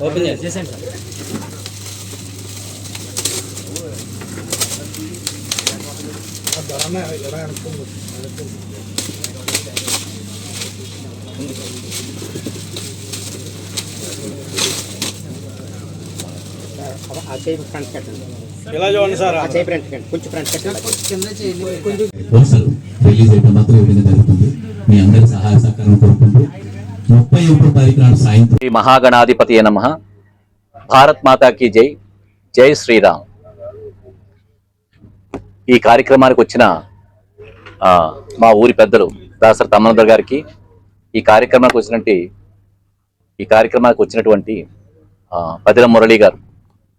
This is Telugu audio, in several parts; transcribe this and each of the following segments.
ఓపెన్ చేసేయండి ఇలా చూడండి సార్? కొంచెం ఫ్రంట్ రిలీజ్ అయిపోయిన మాత్రం ఇవ్వడం జరుగుతుంది. మీ అందరి సహాయ సహకారం కోరుకుంటూ ముప్పై ఒకటో తారీఖు నాడు సాయంత్రం. శ్రీ మహాగణాధిపతి నమ భారత్ మాతాకి జై. జై శ్రీరామ్. ఈ కార్యక్రమానికి వచ్చిన ఆ, మా ఊరి పెద్దలు దాసరి తమ్మనందర్ గారికి ఈ కార్యక్రమానికి వచ్చినట్టు ఈ కార్యక్రమానికి వచ్చినటువంటి ఆ, పదిల మురళి గారు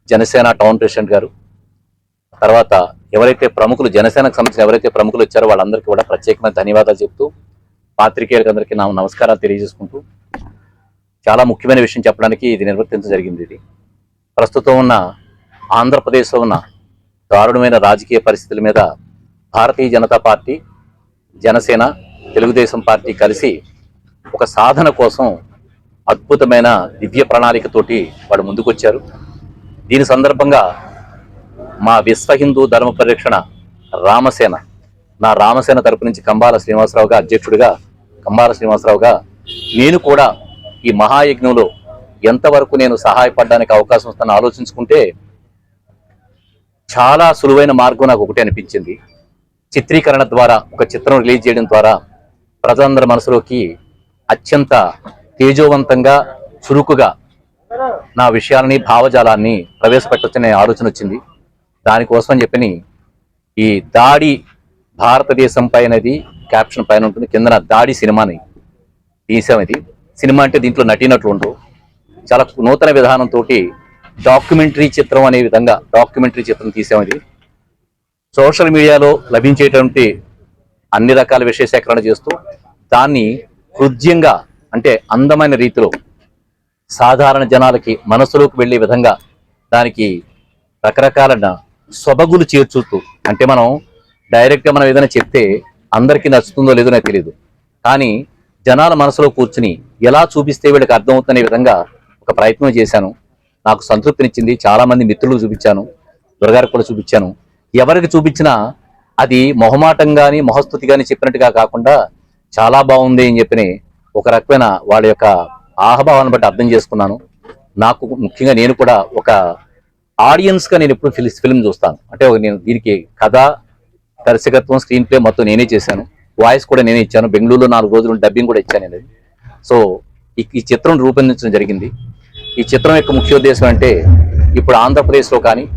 జనసేన టౌన్ ప్రెసిడెంట్ గారు తర్వాత ఎవరైతే ప్రముఖులు జనసేనకు సంబంధించిన ఎవరైతే ప్రముఖులు వచ్చారో వాళ్ళందరికీ కూడా ప్రత్యేకమైన ధన్యవాదాలు చెప్తూ పాత్రికేయులకు అందరికీ నా నమస్కారాలు తెలియజేసుకుంటూ చాలా ముఖ్యమైన విషయం చెప్పడానికి ఇది నిర్వర్తించడం జరిగింది ఇది. ప్రస్తుతం ఉన్న ఆంధ్రప్రదేశ్లో ఉన్న దారుణమైన రాజకీయ పరిస్థితుల మీద భారతీయ జనతా పార్టీ జనసేన తెలుగుదేశం పార్టీ కలిసి ఒక సాధన కోసం అద్భుతమైన దివ్య ప్రణాళికతోటి వాడు ముందుకొచ్చారు. దీని సందర్భంగా మా విశ్వ హిందూ ధర్మ పరిరక్షణ రామసేన నా రామసేన తరపు నుంచి కంబాల శ్రీనివాసరావుగా అధ్యక్షుడిగా కంబాల శ్రీనివాసరావుగా నేను కూడా ఈ మహాయజ్ఞంలో ఎంతవరకు నేను సహాయపడడానికి అవకాశం వస్తుందని ఆలోచించుకుంటే చాలా సులువైన మార్గం నాకు ఒకటి అనిపించింది. చిత్రీకరణ ద్వారా ఒక చిత్రం రిలీజ్ చేయడం ద్వారా ప్రజలందరి మనసులోకి అత్యంత తేజోవంతంగా చురుకుగా నా విషయాలని భావజాలాన్ని ప్రవేశపెట్టొచ్చనే ఆలోచన వచ్చింది. దానికోసం చెప్పని ఈ దాడి భారతదేశం పైనది క్యాప్షన్ పైన ఉంటుంది కిందన దాడి సినిమాని. తీసాం ఇది. సినిమా అంటే దీంట్లో నటినట్లు ఉండవు చాలా నూతన విధానంతో డాక్యుమెంటరీ చిత్రం అనే విధంగా డాక్యుమెంటరీ చిత్రం తీసాం ఇది. సోషల్ మీడియాలో లభించేటువంటి అన్ని రకాల విషయ సేకరణ చేస్తూ దాన్ని హృద్యంగా అంటే అందమైన రీతిలో సాధారణ జనాలకి మనసులోకి వెళ్ళే విధంగా దానికి రకరకాల సొబగులు చేర్చుతూ అంటే మనం డైరెక్ట్గా మనం ఏదైనా చెప్తే అందరికీ నచ్చుతుందో లేదో నాకు తెలియదు కానీ జనాల మనసులో కూర్చుని ఎలా చూపిస్తే వీళ్ళకి అర్థమవుతున్న విధంగా ఒక ప్రయత్నం చేశాను. నాకు సంతృప్తినిచ్చింది. చాలామంది మిత్రులు చూపించాను. దొరగారికి కూడా చూపించాను. ఎవరికి చూపించినా అది మొహమాటం కానీ మొహస్థుతి కానీ చెప్పినట్టుగా కాకుండా చాలా బాగుంది అని చెప్పిన ఒక రకమైన వాళ్ళ యొక్క ఆహభావాన్ని బట్టి అర్థం చేసుకున్నాను. నాకు ముఖ్యంగా నేను కూడా ఒక ఆడియన్స్గా నేను ఎప్పుడు ఫిలిం ఫిల్మ్ చూస్తాను. అంటే ఒక నేను దీనికి కథ దర్శకత్వం స్క్రీన్ ప్లే మొత్తం నేనే చేశాను. వాయిస్ కూడా నేనే ఇచ్చాను. బెంగళూరులో నాలుగు రోజులు డబ్బింగ్ కూడా ఇచ్చాను నేను. సో ఈ ఈ చిత్రం రూపొందించడం జరిగింది. ఈ చిత్రం యొక్క ముఖ్య ఉద్దేశం అంటే ఇప్పుడు ఆంధ్రప్రదేశ్లో కానీ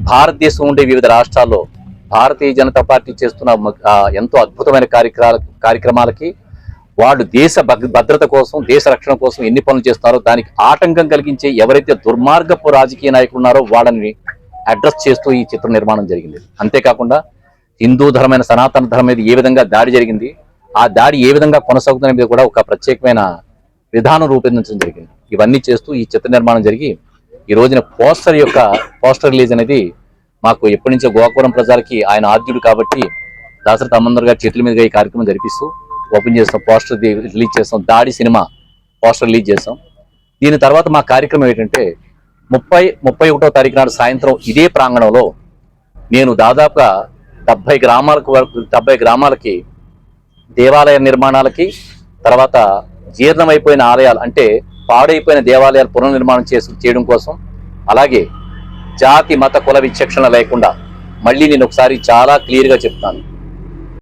భారతదేశం ఉండే వివిధ రాష్ట్రాల్లో భారతీయ జనతా పార్టీ చేస్తున్న ఎంతో అద్భుతమైన కార్యక్రమాల కార్యక్రమాలకి వాళ్ళు దేశ భద్ర- భద్రత కోసం దేశ రక్షణ కోసం ఎన్ని పనులు చేస్తున్నారో దానికి ఆటంకం కలిగించే ఎవరైతే దుర్మార్గపు రాజకీయ నాయకులు ఉన్నారో వాళ్ళని అడ్రస్ చేస్తూ ఈ చిత్ర నిర్మాణం జరిగింది. అంతేకాకుండా హిందూ ధర్మైన సనాతన ధర్మం మీద ఏ విధంగా దాడి జరిగింది ఆ దాడి ఏ విధంగా కొనసాగుతున్న మీద కూడా ఒక ప్రత్యేకమైన విధానం రూపొందించడం జరిగింది. ఇవన్నీ చేస్తూ ఈ చిత్ర నిర్మాణం జరిగి ఈ రోజున పోస్టర్ యొక్క పోస్టర్ రిలీజ్ అనేది మాకు ఎప్పటి నుంచో గోకురం ప్రజలకి ఆయన ఆద్యుడు కాబట్టి దాసరి అమ్మందర్ గారి చేతుల మీదుగా ఈ కార్యక్రమం జరిపిస్తూ ఓపెన్ చేస్తాం పోస్టర్ రిలీజ్ చేస్తాం దాడి సినిమా పోస్టర్ రిలీజ్ చేస్తాం. దీని తర్వాత మా కార్యక్రమం ఏంటంటే ముప్పై ముప్పై ఒకటో తారీఖు నాడు సాయంత్రం ఇదే ప్రాంగణంలో నేను దాదాపుగా డెబ్బై గ్రామాలకు వరకు డెబ్బై గ్రామాలకి దేవాలయ నిర్మాణాలకి తర్వాత జీర్ణమైపోయిన ఆలయాలు అంటే పాడైపోయిన దేవాలయాలు పునర్నిర్మాణం చేసి చేయడం కోసం అలాగే జాతి మత కుల విచక్షణ లేకుండా మళ్ళీ నేను ఒకసారి చాలా క్లియర్గా చెప్తాను.